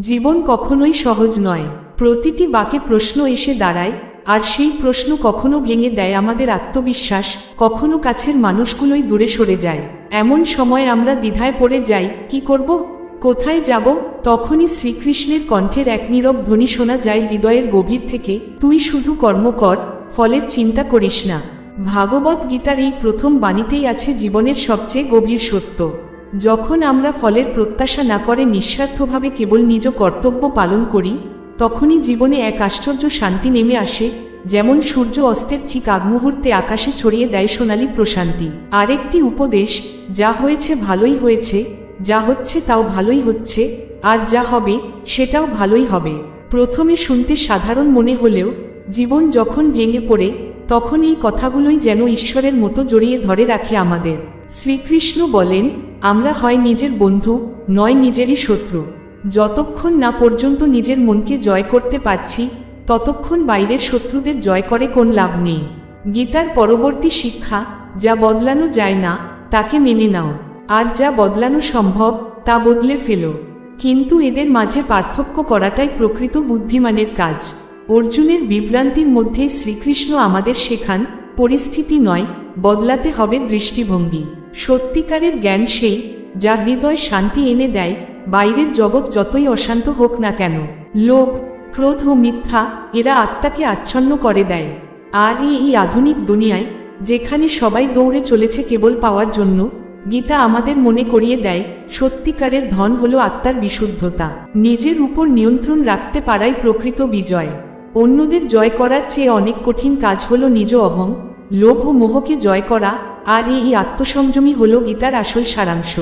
জীবন কখনোই সহজ নয়। প্রতিটি বাকে প্রশ্ন এসে দাঁড়ায়, আর সেই প্রশ্ন কখনো ভেঙে দেয় আমাদের আত্মবিশ্বাস, কখনো কাছের মানুষগুলোই দূরে সরে যায়। এমন সময় আমরা দ্বিধায় পড়ে যাই, কি করব? কোথায় যাব? তখনই শ্রীকৃষ্ণের কণ্ঠের এক নীরব ধ্বনি শোনা যায় হৃদয়ের গভীর থেকে, তুই শুধু কর্ম কর, ফলের চিন্তা করিস না। ভাগবত গীতার এই প্রথম বাণীতেই আছে জীবনের সবচেয়ে গভীর সত্য। যখন আমরা ফলের প্রত্যাশা না করে নিঃস্বার্থভাবে কেবল নিজ কর্তব্য পালন করি, তখনই জীবনে এক আশ্চর্য শান্তি নেমে আসে, যেমন সূর্য অস্তের ঠিক আগমুহূর্তে আকাশে ছড়িয়ে দেয় সোনালি প্রশান্তি। আরেকটি উপদেশ, যা হয়েছে ভালোই হয়েছে, যা হচ্ছে তাও ভালোই হচ্ছে, আর যা হবে, সেটাও ভালোই হবে। প্রথমে শুনতে সাধারণ মনে হলেও, জীবন যখন ভেঙে পড়ে তখন এই কথাগুলোই যেন ঈশ্বরের মতো জড়িয়ে ধরে রাখে আমাদের। শ্রীকৃষ্ণ বলেন, আমরা হয় নিজের বন্ধু, নয় নিজেরই শত্রু। যতক্ষণ না পর্যন্ত নিজের মনকে জয় করতে পারছি, ততক্ষণ বাইরের শত্রুদের জয় করে কোন লাভ নেই। গীতার পরবর্তী শিক্ষা, যা বদলানো যায় না, তাকে মেনে নাও। আর যা বদলানো সম্ভব, তা বদলে ফেলো। কিন্তু এদের মাঝে পার্থক্য করাটাই প্রকৃত বুদ্ধিমানের কাজ। অর্জুনের বিভ্রান্তির মধ্যেই শ্রীকৃষ্ণ আমাদের শেখান, পরিস্থিতি নয়, বদলাতে হবে দৃষ্টিভঙ্গি। সত্যিকারের জ্ঞান সেই, যা হৃদয় শান্তি এনে দেয়, বাইরের জগৎ যতই অশান্ত হোক না কেন। লোভ, ক্রোধ ও মিথ্যা, এরা আত্মাকে আচ্ছন্ন করে দেয়। আর এই আধুনিক দুনিয়ায়, যেখানে সবাই দৌড়ে চলেছে কেবল পাওয়ার জন্য, গীতা আমাদের মনে করিয়ে দেয়, সত্যিকারের ধন হলো আত্মার বিশুদ্ধতা। নিজের উপর নিয়ন্ত্রণ রাখতে পারাই প্রকৃত বিজয়। অন্যদের জয় করার চেয়ে অনেক কঠিন কাজ হল নিজ অহং লোভ ও মোহকে জয় করা, আর এই আত্মসংযমী হল গীতার আসল সারাংশ।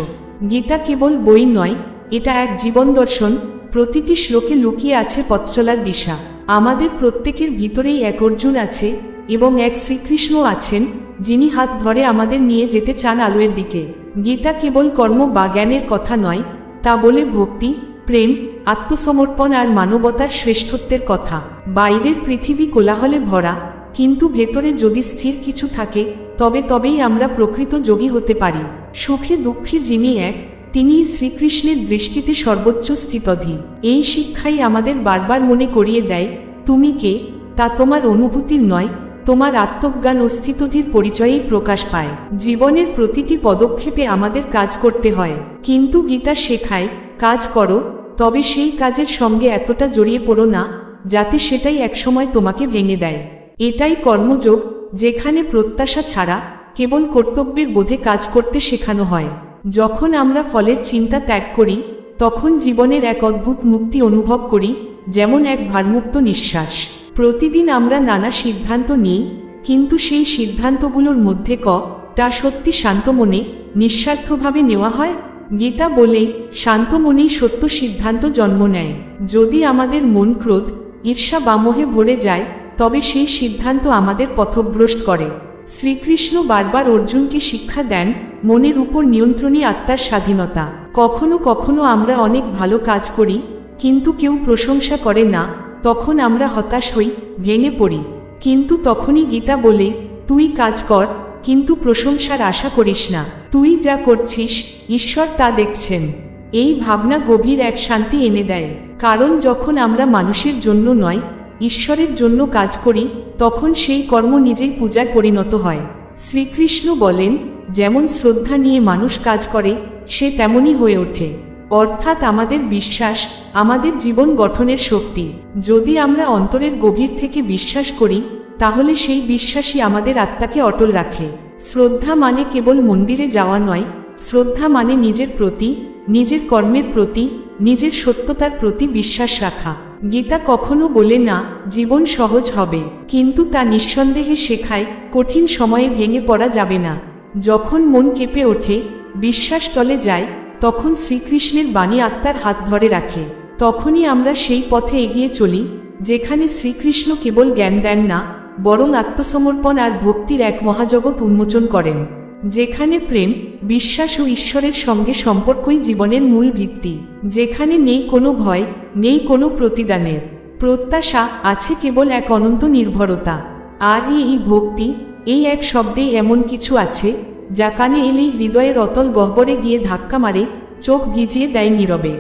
গীতা কেবল বই নয়, এটা এক জীবন দর্শন, প্রতিটি শ্লোকে লুকিয়ে আছে পথচলার দিশা। আমাদের প্রত্যেকের ভিতরেই এক অর্জুন আছে, এবং এক শ্রীকৃষ্ণ আছেন, যিনি হাত ধরে আমাদের নিয়ে যেতে চান আলোয়ের দিকে। গীতা কেবল কর্ম বা জ্ঞানের কথা নয়, তা বলে ভক্তি প্রেম, আত্মসমর্পণ আর মানবতার শ্রেষ্ঠত্বের কথা। বাইরের পৃথিবী কোলাহলে ভরা, কিন্তু ভেতরে যদি স্থির কিছু থাকে, তবে তবেই আমরা প্রকৃত যোগী হতে পারি। সুখে দুঃখে যিনি এক তিনি শ্রীকৃষ্ণের দৃষ্টিতে সর্বোচ্চ স্থিতধী। এই শিক্ষাই আমাদের বারবার মনে করিয়ে দেয়, তুমি কে? তা তোমার অনুভূতির নয়, তোমার আত্মজ্ঞান ও স্থিতধীর পরিচয়েই প্রকাশ পায়। জীবনের প্রতিটি পদক্ষেপে আমাদের কাজ করতে হয়। কিন্তু গীতা শেখায় কাজ করো, তবে সেই কাজের সঙ্গে এতটা জড়িয়ে পড়ো না, যাতে সেটাই একসময় তোমাকে ভেঙে দেয়। এটাই কর্মযোগ, যেখানে প্রত্যাশা ছাড়া কেবল কর্তব্যের বোধে কাজ করতে শেখানো হয়। যখন আমরা ফলের চিন্তা ত্যাগ করি, তখন জীবনের এক অদ্ভুত মুক্তি অনুভব করি, যেমন এক ভারমুক্ত নিঃশ্বাস। প্রতিদিন আমরা নানা সিদ্ধান্ত নিই, কিন্তু সেই সিদ্ধান্তগুলোর মধ্যে ক তা সত্যি শান্ত মনে, নিঃস্বার্থভাবে নেওয়া হয়? গীতা বলে শান্ত মনেই সত্য সিদ্ধান্ত জন্ম নেয়। যদি আমাদের মন ক্রোধ, ঈর্ষা বা মোহে ভরে যায়, তবে সেই সিদ্ধান্ত আমাদের পথভ্রষ্ট করে। শ্রীকৃষ্ণ বারবার অর্জুনকে শিক্ষা দেন, মনের উপর নিয়ন্ত্রণই আত্মার স্বাধীনতা। কখনো কখনো আমরা অনেক ভালো কাজ করি, কিন্তু কেউ প্রশংসা করে না, তখন আমরা হতাশ হই, ভেঙে পড়ি। কিন্তু তখনই গীতা বলে, তুই কাজ কর কিন্তু প্রশংসার আশা করিস না। তুই যা করছিস, ঈশ্বর তা দেখছেন। এই ভাবনা গভীর এক শান্তি এনে দেয়। কারণ যখন আমরা মানুষের জন্য নয়, ঈশ্বরের জন্য কাজ করি, তখন সেই কর্ম নিজেই পূজায় পরিণত হয়। শ্রীকৃষ্ণ বলেন, যেমন শ্রদ্ধা নিয়ে মানুষ কাজ করে, সে তেমনই হয়ে ওঠে। অর্থাৎ আমাদের বিশ্বাস, আমাদের জীবন গঠনের শক্তি। যদি আমরা অন্তরের গভীর থেকে বিশ্বাস করি তাহলে সেই বিশ্বাসই আমাদের আত্মাকে অটল রাখে। শ্রদ্ধা মানে কেবল মন্দিরে যাওয়া নয়, শ্রদ্ধা মানে নিজের প্রতি, নিজের কর্মের প্রতি, নিজের সত্যতার প্রতি বিশ্বাস রাখা। গীতা কখনো বলে না, জীবন সহজ হবে, কিন্তু তা নিঃসন্দেহে শেখায়, কঠিন সময়ে ভেঙে পড়া যাবে না। যখন মন কেঁপে ওঠে, বিশ্বাস তলে যায়, তখন শ্রীকৃষ্ণের বাণী আত্মার হাত ধরে রাখে। তখনই আমরা সেই পথে এগিয়ে চলি, যেখানে শ্রীকৃষ্ণ কেবল জ্ঞান দেন না বরং আত্মসমর্পণ আর ভক্তির এক মহাজগৎ উন্মোচন করেন, যেখানে প্রেম, বিশ্বাস ও ঈশ্বরের সঙ্গে সম্পর্কই জীবনের মূল ভিত্তি, যেখানে নেই কোনো ভয়, নেই কোনো প্রতিদানের। প্রত্যাশা আছে কেবল এক অনন্ত নির্ভরতা। আর এই ভক্তি, এই এক শব্দে এমন কিছু আছে, যা কানে এলেই হৃদয়ের অতল গহ্বরে গিয়ে ধাক্কা মারে, চোখ ভিজিয়ে দেয় নীরবে।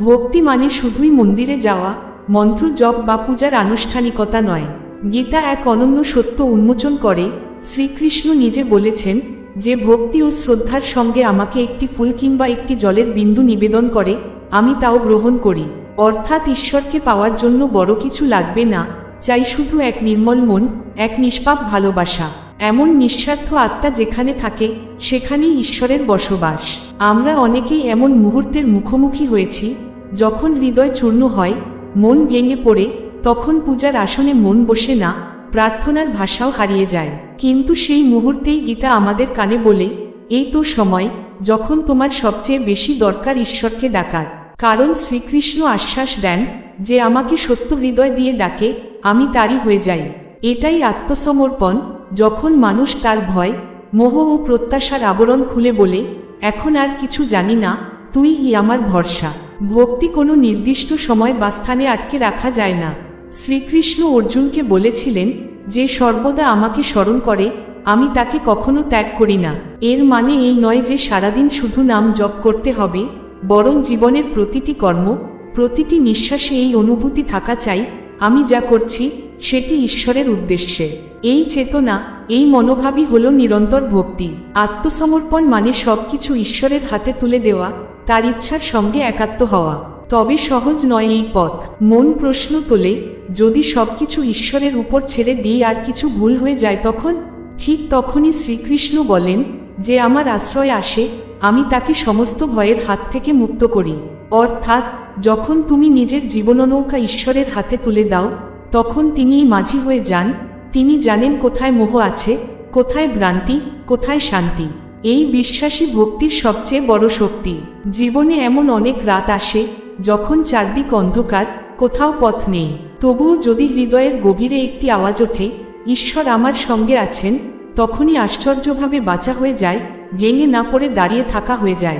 ভক্তি মানে শুধুই মন্দিরে যাওয়া, মন্ত্র জপ বা পূজার আনুষ্ঠানিকতা নয়। গীতা এক অনন্য সত্য উন্মোচন করে। শ্রীকৃষ্ণ নিজে বলেছেন, যে ভক্তি ও শ্রদ্ধার সঙ্গে আমাকে একটি ফুল কিংবা একটি জলের বিন্দু নিবেদন করে, আমি তাও গ্রহণ করি। অর্থাৎ ঈশ্বরকে পাওয়ার জন্য বড় কিছু লাগবে না, চাই শুধু এক নির্মল মন, এক নিষ্পাপ ভালোবাসা। এমন নিঃস্বার্থ আত্মা যেখানে থাকে, সেখানেই ঈশ্বরের বসবাস। আমরা অনেকেই এমন মুহূর্তের মুখোমুখি হয়েছি, যখন হৃদয় চূর্ণ হয়, মন ভেঙে পড়ে তখন পূজার আসনে মন বসে না, প্রার্থনার ভাষাও হারিয়ে যায়। কিন্তু সেই মুহূর্তেই গীতা আমাদের কানে বলে, এই তো সময়, যখন তোমার সবচেয়ে বেশি দরকার ঈশ্বরকে ডাকার। কারণ শ্রীকৃষ্ণ আশ্বাস দেন, যে আমাকে সত্য হৃদয় দিয়ে ডাকে, আমি তারই হয়ে যাই। এটাই আত্মসমর্পণ, যখন মানুষ তার ভয়, মোহ ও প্রত্যাশার আবরণ খুলে বলে, এখন আর কিছু জানি না, তুই ই আমার ভরসা। ভক্তি কোনো নির্দিষ্ট সময় বা স্থানে আটকে রাখা যায় না। শ্রীকৃষ্ণ অর্জুনকে বলেছিলেন, যে সর্বদা আমাকে স্মরণ করে, আমি তাকে কখনো ত্যাগ করি না। এর মানে এই নয় যে সারাদিন শুধু নাম জপ করতে হবে, বরং জীবনের প্রতিটি কর্ম, প্রতিটি নিঃশ্বাসে এই অনুভূতি থাকা চাই, আমি যা করছি, সেটি ঈশ্বরের উদ্দেশ্যে। এই চেতনা, এই মনোভাবই হল নিরন্তর ভক্তি। আত্মসমর্পণ মানে সবকিছু ঈশ্বরের হাতে তুলে দেওয়া, তার ইচ্ছার সঙ্গে একাত্ম হওয়া। তবে সহজ নয় এই পথ। মন প্রশ্ন তোলে, যদি সবকিছু ঈশ্বরের উপর ছেড়ে দিই আর কিছু ভুল হয়ে যায় তখন? ঠিক তখনই শ্রীকৃষ্ণ বলেন, যে আমার আশ্রয় আসে, আমি তাকে সমস্ত ভয়ের হাত থেকে মুক্ত করি। অর্থাৎ, যখন তুমি নিজের জীবননৌকা ঈশ্বরের হাতে তুলে দাও, তখন তিনিই মাঝি হয়ে যান। তিনি জানেন কোথায় মোহ আছে, কোথায় ভ্রান্তি, কোথায় শান্তি। এই বিশ্বাসী ভক্তির সবচেয়ে বড় শক্তি। জীবনে এমন অনেক রাত আসে যখন চারদিক অন্ধকার, কোথাও পথ নেই। তবুও যদি হৃদয়ের গভীরে একটি আওয়াজ ওঠে, ঈশ্বর আমার সঙ্গে আছেন, তখনই আশ্চর্যভাবে বাঁচা হয়ে যায়, ভেঙে না পড়ে দাঁড়িয়ে থাকা হয়ে যায়।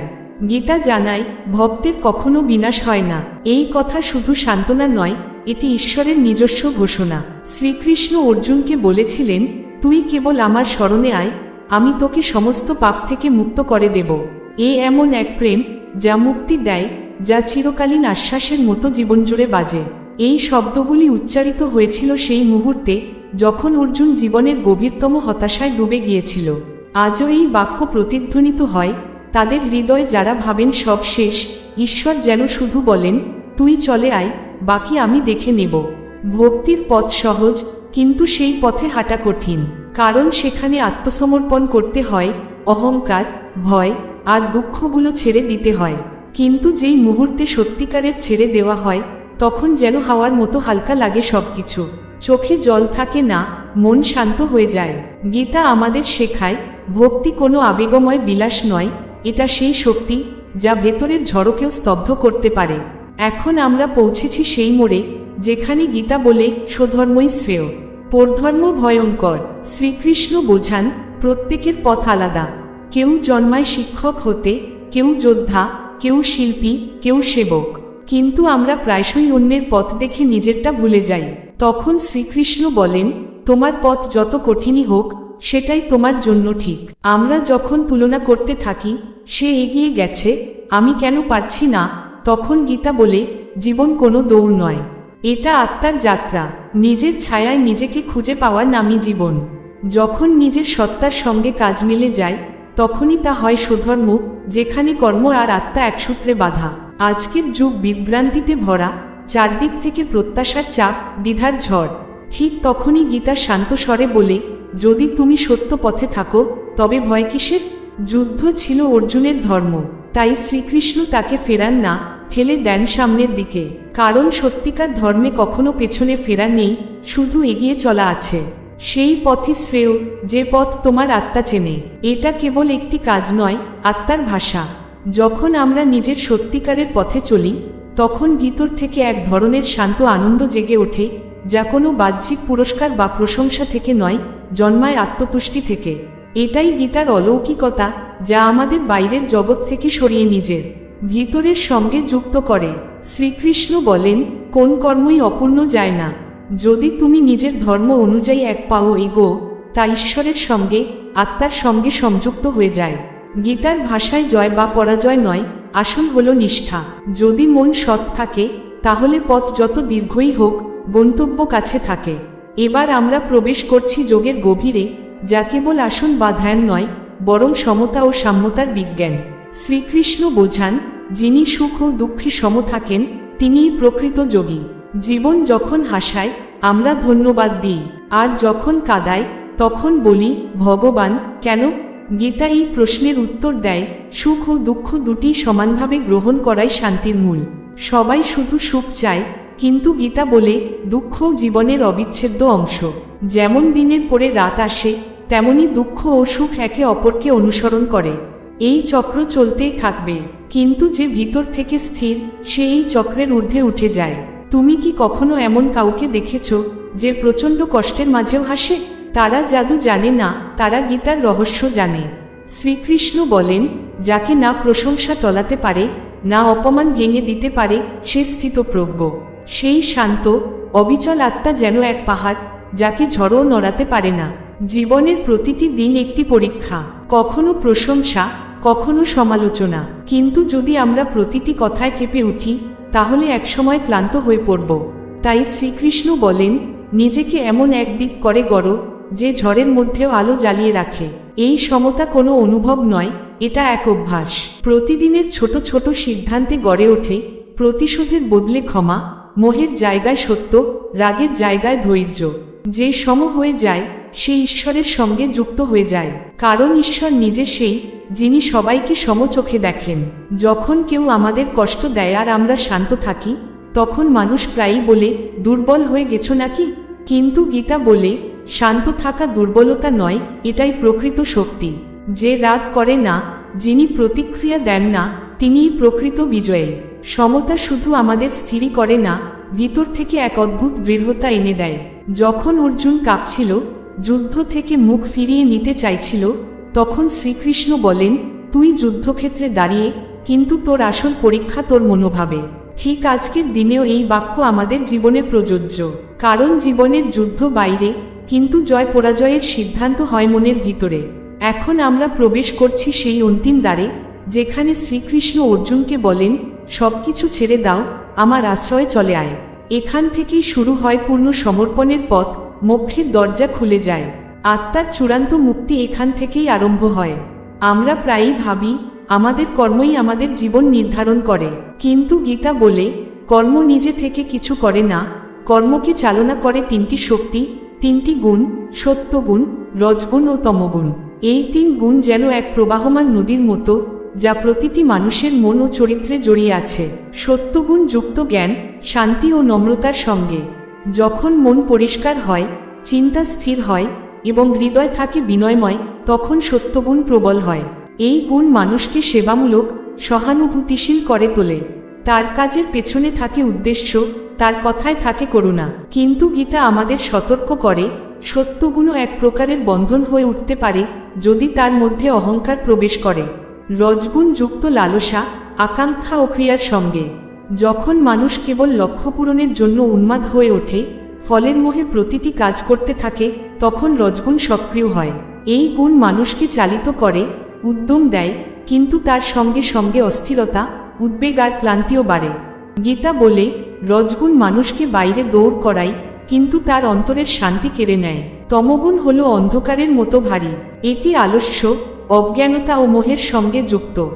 গীতা জানায়, ভক্তের কখনো বিনাশ হয় না। এই কথা শুধু সান্ত্বনা নয়, এটি ঈশ্বরের নিজস্ব ঘোষণা। শ্রীকৃষ্ণ অর্জুনকে বলেছিলেন, তুই কেবল আমার স্মরণে আয়, আমি তোকে সমস্ত পাপ থেকে মুক্ত করে দেব। এ এমন এক প্রেম, যা মুক্তি দেয় যা চিরকালীন আশ্বাসের মতো জীবনজুড়ে বাজে। এই শব্দগুলি উচ্চারিত হয়েছিল সেই মুহূর্তে যখন অর্জুন জীবনের গভীরতম হতাশায় ডুবে গিয়েছিল। আজও এই বাক্য প্রতিধ্বনিত হয়, তাদের হৃদয়ে যারা ভাবেন সব শেষ, ঈশ্বর যেন শুধু বলেন, তুই চলে আয়, বাকি আমি দেখে নেব। ভক্তির পথ সহজ, কিন্তু সেই পথে হাঁটা কঠিন। কারণ সেখানে আত্মসমর্পণ করতে হয়, অহংকার, ভয় আর দুঃখগুলো ছেড়ে দিতে হয়। কিন্তু যেই মুহূর্তে সত্যিকারের ছেড়ে দেওয়া হয়, তখন যেন হাওয়ার মতো হালকা লাগে সবকিছু। চোখে জল থাকে না, মন শান্ত হয়ে যায়। গীতা আমাদের শেখায়, ভক্তি কোনো আবেগময় বিলাস নয়, এটা সেই শক্তি, যা ভেতরের ঝড়কেও স্তব্ধ করতে পারে। এখন আমরা পৌঁছেছি সেই মোড়ে, যেখানে গীতা বলে, স্বধর্মই শ্রেয়। পরধর্ম ভয়ঙ্কর। শ্রীকৃষ্ণ বোঝান, প্রত্যেকের পথ আলাদা। কেউ জন্মায় শিক্ষক হতে, কেউ যোদ্ধা কেউ শিল্পী, কেউ সেবক। কিন্তু আমরা প্রায়শই অন্যের পথ দেখে নিজেরটা ভুলে যাই। তখন শ্রীকৃষ্ণ বলেন, তোমার পথ যত কঠিনই হোক, সেটাই তোমার জন্য ঠিক। আমরা যখন তুলনা করতে থাকি, সে এগিয়ে গেছে, আমি কেন পারছি না? তখন গীতা বলে, জীবন কোনো দৌড় নয়। এটা আত্মার যাত্রা। নিজের ছায়ায় নিজেকে খুঁজে পাওয়ার নামই জীবন। যখন নিজের সত্তার সঙ্গে কাজ মিলে যায় তখনই তা হয় সুধর্ম, যেখানে কর্ম আর আত্মা একসূত্রে বাধা। আজকের যুগ বিভ্রান্তিতে ভরা, চারদিক থেকে প্রত্যাশার চাপ, দ্বিধার ঝড়। ঠিক তখনই গীতা শান্ত স্বরে বলে, যদি তুমি সত্য পথে থাকো, তবে ভয় কিসের? যুদ্ধ ছিল অর্জুনের ধর্ম, তাই শ্রীকৃষ্ণ তাকে ফেরান না ঠেলে দেন সামনের দিকে। কারণ সত্যিকার ধর্মে কখনো পেছনে ফেরা নেই, শুধু এগিয়ে চলা আছে। সেই পথই শ্রেয়, যে পথ তোমার আত্মা চেনে। এটা কেবল একটি কাজ নয়, আত্মার ভাষা। যখন আমরা নিজের সত্যিকারের পথে চলি, তখন ভিতর থেকে এক ধরনের শান্ত আনন্দ জেগে ওঠে, যা কোনো বাহ্যিক পুরস্কার বা প্রশংসা থেকে নয়, জন্মায় আত্মতুষ্টি থেকে। এটাই গীতার অলৌকিকতা, যা আমাদের বাইরের জগৎ থেকে সরিয়ে নিজের ভিতরের সঙ্গে যুক্ত করে। শ্রীকৃষ্ণ বলেন, কোন কর্মই অপূর্ণ যায় না। যদি তুমি নিজের ধর্ম অনুযায়ী এক পাও এগো তা ঈশ্বরের সঙ্গে, আত্মার সঙ্গে সংযুক্ত হয়ে যায়। গীতার ভাষায় জয় বা পরাজয় নয়, আসল হল নিষ্ঠা। যদি মন সৎ থাকে, তাহলে পথ যত দীর্ঘই হোক, গন্তব্য কাছে থাকে। এবার আমরা প্রবেশ করছি যোগের গভীরে, যা কেবল আসন বা ধ্যান নয়, বরং সমতা ও সাম্যতার বিজ্ঞান। শ্রীকৃষ্ণ বোঝান, যিনি সুখ ও দুঃখে সম থাকেন, তিনিই প্রকৃত যোগী। জীবন যখন হাসায়, আমরা ধন্যবাদ দিই। আর যখন কাদায়, তখন বলি, ভগবান, কেন? গীতা এই প্রশ্নের উত্তর দেয়, সুখ ও দুঃখ দুটি সমানভাবে গ্রহণ করাই শান্তির মূল। সবাই শুধু সুখ চায়, কিন্তু গীতা বলে, দুঃখ জীবনের অবিচ্ছেদ্য অংশ। যেমন দিনের পরে রাত আসে, তেমনি দুঃখ ও সুখ একে অপরকে অনুসরণ করে। এই চক্র চলতেই থাকবে। কিন্তু যে ভিতর থেকে স্থির, সে এই চক্রের ঊর্ধ্বে উঠে যায়। তুমি কি কখনো এমন কাউকে দেখেছ, যে প্রচণ্ড কষ্টের মাঝেও হাসে? তারা জাদু জানে না, তারা গীতার রহস্য জানে। শ্রীকৃষ্ণ বলেন, যাকে না প্রশংসা টলাতে পারে, না অপমান ভেঙে দিতে পারে, সে স্থিতপ্রজ্ঞ। সেই শান্ত, অবিচল আত্মা যেন এক পাহাড়, যাকে ঝড়ও নড়াতে পারে না। জীবনের প্রতিটি দিন একটি পরীক্ষা। কখনো প্রশংসা, কখনো সমালোচনা। কিন্তু যদি আমরা প্রতিটি কথায় কেঁপে উঠি তাহলে একসময় ক্লান্ত হয়ে পড়ব। তাই শ্রীকৃষ্ণ বলেন, নিজেকে এমন এক দিক করে গড়, যে ঝড়ের মধ্যেও আলো জ্বালিয়ে রাখে। এই সমতা কোনো অনুভব নয়, এটা এক অভ্যাস। প্রতিদিনের ছোট ছোট সিদ্ধান্তে গড়ে ওঠে, প্রতিশোধের বদলে ক্ষমা, মোহের জায়গায় সত্য, রাগের জায়গায় ধৈর্য। যে সম হয়ে যায় সে ঈশ্বরের সঙ্গে যুক্ত হয়ে যায়। কারণ ঈশ্বর নিজে সেই, যিনি সবাইকে সমচোখে দেখেন। যখন কেউ আমাদের কষ্ট দেয় আর আমরা শান্ত থাকি, তখন মানুষ প্রায়ই বলে, দুর্বল হয়ে গেছো নাকি? কিন্তু গীতা বলে, শান্ত থাকা দুর্বলতা নয়, এটাই প্রকৃত শক্তি। যে রাগ করে না, যিনি প্রতিক্রিয়া দেন না, তিনিই প্রকৃত বিজয়ী। সমতা শুধু আমাদের স্থিরই করে না, ভিতর থেকে এক অদ্ভুত দৃঢ়তা এনে দেয়। যখন অর্জুন কাঁপছিল যুদ্ধ থেকে মুখ ফিরিয়ে নিতে চাইছিল, তখন শ্রীকৃষ্ণ বলেন, তুই যুদ্ধক্ষেত্রে দাঁড়িয়ে কিন্তু তোর আসল পরীক্ষা তোর মনোভাবে। ঠিক আজকের দিনেও এই বাক্য আমাদের জীবনে প্রযোজ্য। কারণ জীবনের যুদ্ধ বাইরে, কিন্তু জয় পরাজয়ের সিদ্ধান্ত হয় মনের ভিতরে। এখন আমরা প্রবেশ করছি সেই অন্তিম দ্বারে, যেখানে শ্রীকৃষ্ণ অর্জুনকে বলেন, সবকিছু ছেড়ে দাও, আমার আশ্রয়ে চলে আয়। এখান থেকেই শুরু হয় পূর্ণ সমর্পণের পথ মোক্ষের দরজা খুলে যায়। আত্মার চূড়ান্ত মুক্তি এখান থেকেই আরম্ভ হয়। আমরা প্রায়ই ভাবি, আমাদের কর্মই আমাদের জীবন নির্ধারণ করে। কিন্তু গীতা বলে, কর্ম নিজে থেকে কিছু করে না, কর্মকে চালনা করে তিনটি শক্তি, তিনটি গুণ, সত্যগুণ, রজগুণ ও তমগুণ। এই তিন গুণ যেন এক প্রবাহমান নদীর মতো, যা প্রতিটি মানুষের মন ও চরিত্রে জড়িয়ে আছে। সত্যগুণ যুক্ত জ্ঞান, শান্তি ও নম্রতার সঙ্গে। যখন মন পরিষ্কার হয়, চিন্তা স্থির হয় এবং হৃদয় থাকে বিনয়ময়, তখন সত্যগুণ প্রবল হয়। এই গুণ মানুষকে সেবামূলক, সহানুভূতিশীল করে তোলে। তার কাজের পেছনে থাকে উদ্দেশ্য, তার কথায় থাকে করুণা। কিন্তু গীতা আমাদের সতর্ক করে সত্যগুণও এক প্রকারের বন্ধন হয়ে উঠতে পারে যদি তার মধ্যে অহংকার প্রবেশ করে। রজগুণ যুক্ত লালসা, আকাঙ্ক্ষা ও ক্রিয়ার সঙ্গে। যখন মানুষ কেবল লক্ষ্য পূরণের জন্য উন্মাদ হয়ে ওঠে, ফলের মোহে প্রতিটি কাজ করতে থাকে, তখন রজগুণ সক্রিয় হয়। এই গুণ মানুষকে চালিত করে, উদ্যম দেয়, কিন্তু তার সঙ্গে সঙ্গে অস্থিরতা, উদ্বেগ আর ক্লান্তিও বাড়ে। গীতা বলে, রজগুণ মানুষকে বাইরে দৌড় করায়, কিন্তু তার অন্তরের শান্তি কেড়ে নেয়। তমগুণ হল অন্ধকারের মতো ভারী। এটি আলস্য, অজ্ঞানতা ও মোহের সঙ্গে যুক্ত।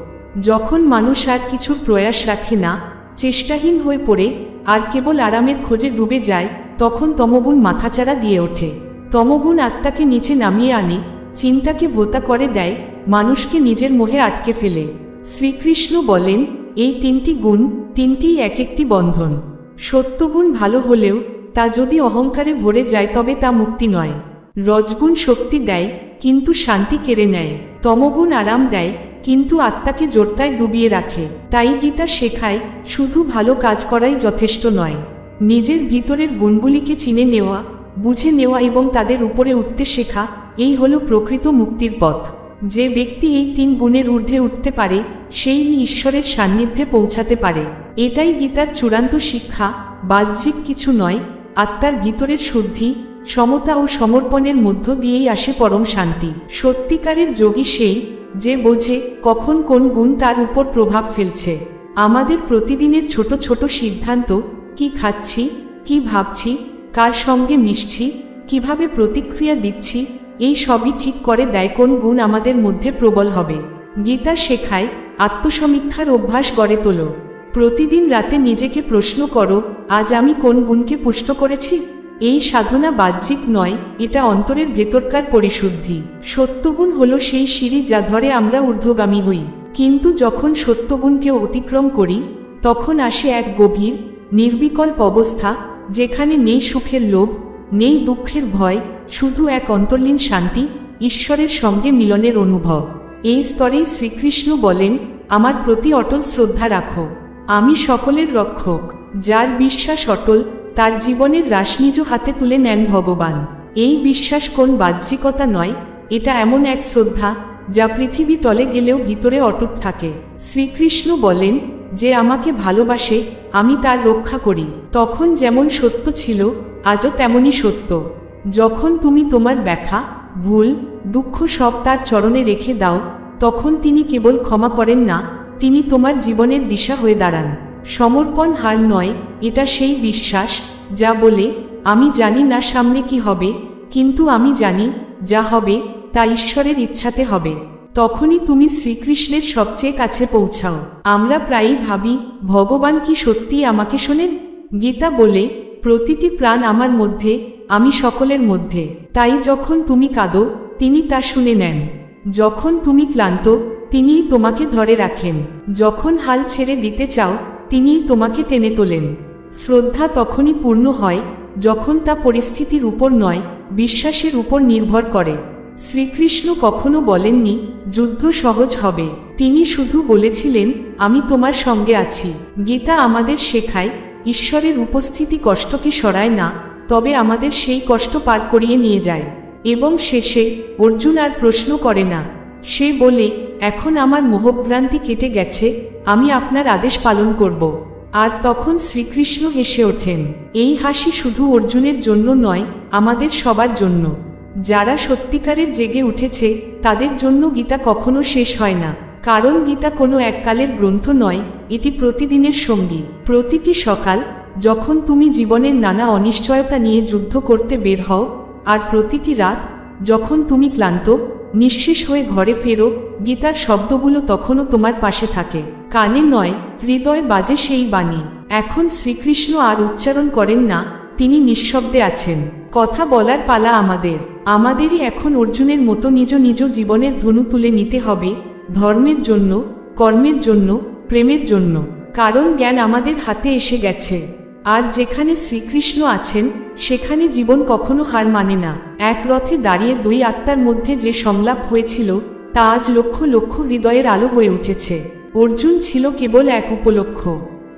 যখন মানুষ আর কিছুর প্রয়াস রাখে না চেষ্টাহীন হয়ে পড়ে, আর কেবল আরামের খোঁজে ডুবে যায়, তখন তমগুণ মাথাচাড়া দিয়ে ওঠে। তমগুণ আত্মাকে নিচে নামিয়ে আনে, চিন্তাকে ভোতা করে দেয়, মানুষকে নিজের মোহে আটকে ফেলে। শ্রীকৃষ্ণ বলেন, এই তিনটি গুণ, তিনটিই এক একটি বন্ধন। সত্যগুণ ভালো হলেও, তা যদি অহংকারে ভরে যায় তবে তা মুক্তি নয়। রজগুণ শক্তি দেয়, কিন্তু শান্তি কেড়ে নেয়। তমগুণ আরাম দেয় কিন্তু আত্মাকে জোরতায় ডুবিয়ে রাখে। তাই গীতা শেখায়, শুধু ভালো কাজ করাই যথেষ্ট নয়। নিজের ভিতরের গুণগুলিকে চিনে নেওয়া, বুঝে নেওয়া এবং তাদের উপরে উঠতে শেখা, এই হলো প্রকৃত মুক্তির পথ। যে ব্যক্তি এই তিন গুণের ঊর্ধ্বে উঠতে পারে, সেই ঈশ্বরের সান্নিধ্যে পৌঁছাতে পারে। এটাই গীতার চূড়ান্ত শিক্ষা, বাহ্যিক কিছু নয়, আত্মার ভিতরের শুদ্ধি সমতা ও সমর্পণের মধ্য দিয়েই আসে পরম শান্তি। সত্যিকারের যোগী সেই যে বোঝে কখন কোন গুণ তার উপর প্রভাব ফেলছে। আমাদের প্রতিদিনের ছোট ছোট সিদ্ধান্ত, কি খাচ্ছি, কি ভাবছি, কার সঙ্গে মিশছি, কীভাবে প্রতিক্রিয়া দিচ্ছি, এই সবই ঠিক করে দেয় কোন গুণ আমাদের মধ্যে প্রবল হবে। গীতা শেখায়, আত্মসমীক্ষার অভ্যাস গড়ে তোলো। প্রতিদিন রাতে নিজেকে প্রশ্ন করো, আজ আমি কোন গুণকে পুষ্ট করেছি? এই সাধনা বাহ্যিক নয়, এটা অন্তরের ভেতরকার পরিশুদ্ধি। সত্যগুণ হলো সেই সিঁড়ি যা ধরে আমরা ঊর্ধ্বগামী হই। কিন্তু যখন সত্যগুণকে অতিক্রম করি, তখন আসে এক গভীর, নির্বিকল্প অবস্থা, যেখানে নেই সুখের লোভ, নেই দুঃখের ভয়, শুধু এক অন্তর্লীন শান্তি, ঈশ্বরের সঙ্গে মিলনের অনুভব। এই স্তরেই শ্রীকৃষ্ণ বলেন, আমার প্রতি অটল শ্রদ্ধা রাখো। আমি সকলের রক্ষক, যার বিশ্বাস অটল তার জীবনের রাস নিজ হাতে তুলে নেন ভগবান। এই বিশ্বাস কোন বাহ্যিকতা নয়, এটা এমন এক শ্রদ্ধা, যা পৃথিবী তলে গেলেও ভিতরে অটুট থাকে। শ্রীকৃষ্ণ বলেন, যে আমাকে ভালোবাসে, আমি তার রক্ষা করি। তখন যেমন সত্য ছিল, আজও তেমনই সত্য। যখন তুমি তোমার ব্যথা, ভুল, দুঃখ সব তার চরণে রেখে দাও, তখন তিনি কেবল ক্ষমা করেন না, তিনি তোমার জীবনের দিশা হয়ে দাঁড়ান। সমর্পণ হার নয়, এটা সেই বিশ্বাস, যা বলে, আমি জানি না সামনে কি হবে, কিন্তু আমি জানি, যা হবে, তা ঈশ্বরের ইচ্ছাতে হবে। তখনই তুমি শ্রীকৃষ্ণের সবচেয়ে কাছে পৌঁছাও। আমরা প্রায়ই ভাবি, ভগবান কি সত্যি আমাকে শোনেন? গীতা বলে, প্রতিটি প্রাণ আমার মধ্যে, আমি সকলের মধ্যে। তাই যখন তুমি কাঁদো, তিনি তা শুনে নেন। যখন তুমি ক্লান্ত, তিনিই তোমাকে ধরে রাখেন। যখন হাল ছেড়ে দিতে চাও তিনিই তোমাকে টেনে তোলেন। শ্রদ্ধা তখনই পূর্ণ হয় যখন তা পরিস্থিতির উপর নয়, বিশ্বাসের উপর নির্ভর করে। শ্রীকৃষ্ণ কখনো বলেননি, যুদ্ধ সহজ হবে। তিনি শুধু বলেছিলেন, আমি তোমার সঙ্গে আছি। গীতা আমাদের শেখায়, ঈশ্বরের উপস্থিতি কষ্টকে সরায় না, তবে আমাদের সেই কষ্ট পার করিয়ে নিয়ে যায়। এবং শেষে অর্জুন আর প্রশ্ন করে না সে বলে, এখন আমার মোহভ্রান্তি কেটে গেছে, আমি আপনার আদেশ পালন করব। আর তখন শ্রীকৃষ্ণ হেসে ওঠেন, এই হাসি শুধু অর্জুনের জন্য নয়, আমাদের সবার জন্য। যারা সত্যিকারের জেগে উঠেছে, তাদের জন্য গীতা কখনো শেষ হয় না। কারণ গীতা কোনো এককালের গ্রন্থ নয়, এটি প্রতিদিনের সঙ্গী। প্রতিটি সকাল, যখন তুমি জীবনের নানা অনিশ্চয়তা নিয়ে যুদ্ধ করতে বের হও, আর প্রতিটি রাত, যখন তুমি ক্লান্ত নিঃশেষ হয়ে ঘরে ফেরো গীতার শব্দগুলো তখনও তোমার পাশে থাকে। কানে নয়, হৃদয় বাজে সেই বাণী। এখন শ্রীকৃষ্ণ আর উচ্চারণ করেন না, তিনি নিঃশব্দে আছেন। কথা বলার পালা আমাদের। আমাদেরই এখন অর্জুনের মতো নিজ নিজ জীবনের ধনু তুলে নিতে হবে, ধর্মের জন্য, কর্মের জন্য, প্রেমের জন্য। কারণ জ্ঞান আমাদের হাতে এসে গেছে। আর যেখানে শ্রীকৃষ্ণ আছেন, সেখানে জীবন কখনো হার মানে না। এক রথে দাঁড়িয়ে দুই আত্মার মধ্যে যে সংলাপ হয়েছিল, তা আজ লক্ষ লক্ষ হৃদয়ের আলো হয়ে উঠেছে। অর্জুন ছিল কেবল এক উপলক্ষ।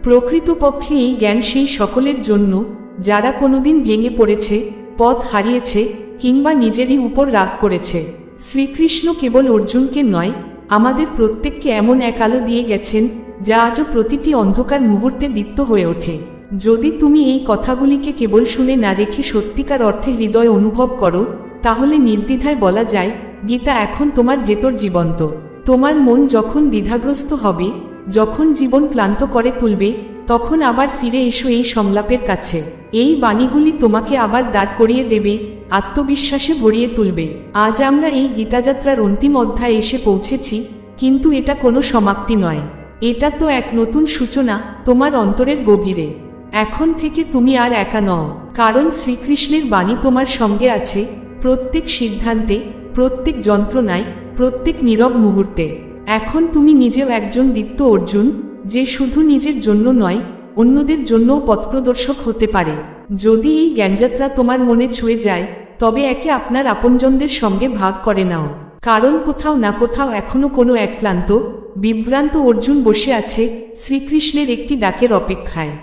প্রকৃতপক্ষে এই জ্ঞান সেই সকলের জন্য, যারা কোনোদিন ভেঙে পড়েছে, পথ হারিয়েছে, কিংবা নিজেরই উপর রাগ করেছে। শ্রীকৃষ্ণ কেবল অর্জুনকে নয়, আমাদের প্রত্যেককে এমন এক আলো দিয়ে গেছেন, যা আজও প্রতিটি অন্ধকার মুহূর্তে দীপ্ত হয়ে ওঠে। যদি তুমি এই কথাগুলিকে কেবল শুনে না রেখে সত্যিকার অর্থে হৃদয় অনুভব করো, তাহলে নির্দ্বিধায় বলা যায়, গীতা এখন তোমার ভেতর জীবন্ত। তোমার মন যখন দ্বিধাগ্রস্ত হবে, যখন জীবন ক্লান্ত করে তুলবে, তখন আবার ফিরে এসো এই সংলাপের কাছে। এই বাণীগুলি তোমাকে আবার দাঁড় করিয়ে দেবে, আত্মবিশ্বাসে ভরিয়ে তুলবে। আজ আমরা এই গীতাযাত্রার অন্তিম অধ্যায়ে এসে পৌঁছেছি, কিন্তু এটা কোনো সমাপ্তি নয়। এটা তো এক নতুন সূচনা, তোমার অন্তরের গভীরে। এখন থেকে তুমি আর একা নও, কারণ শ্রীকৃষ্ণের বাণী তোমার সঙ্গে আছে প্রত্যেক সিদ্ধান্তে, প্রত্যেক যন্ত্রণায়, প্রত্যেক নীরব মুহূর্তে। এখন তুমি নিজেও একজন দীপ্ত অর্জুন, যে শুধু নিজের জন্য নয়, অন্যদের জন্যও পথপ্রদর্শক হতে পারে। যদি এই জ্ঞানযাত্রা তোমার মনে ছুঁয়ে যায়, তবে একে আপনার আপনজনদের সঙ্গে ভাগ করে নাও। কারণ কোথাও না কোথাও এখনও কোনো এক ক্লান্ত, বিভ্রান্ত অর্জুন বসে আছে শ্রীকৃষ্ণের একটি ডাকের অপেক্ষায়।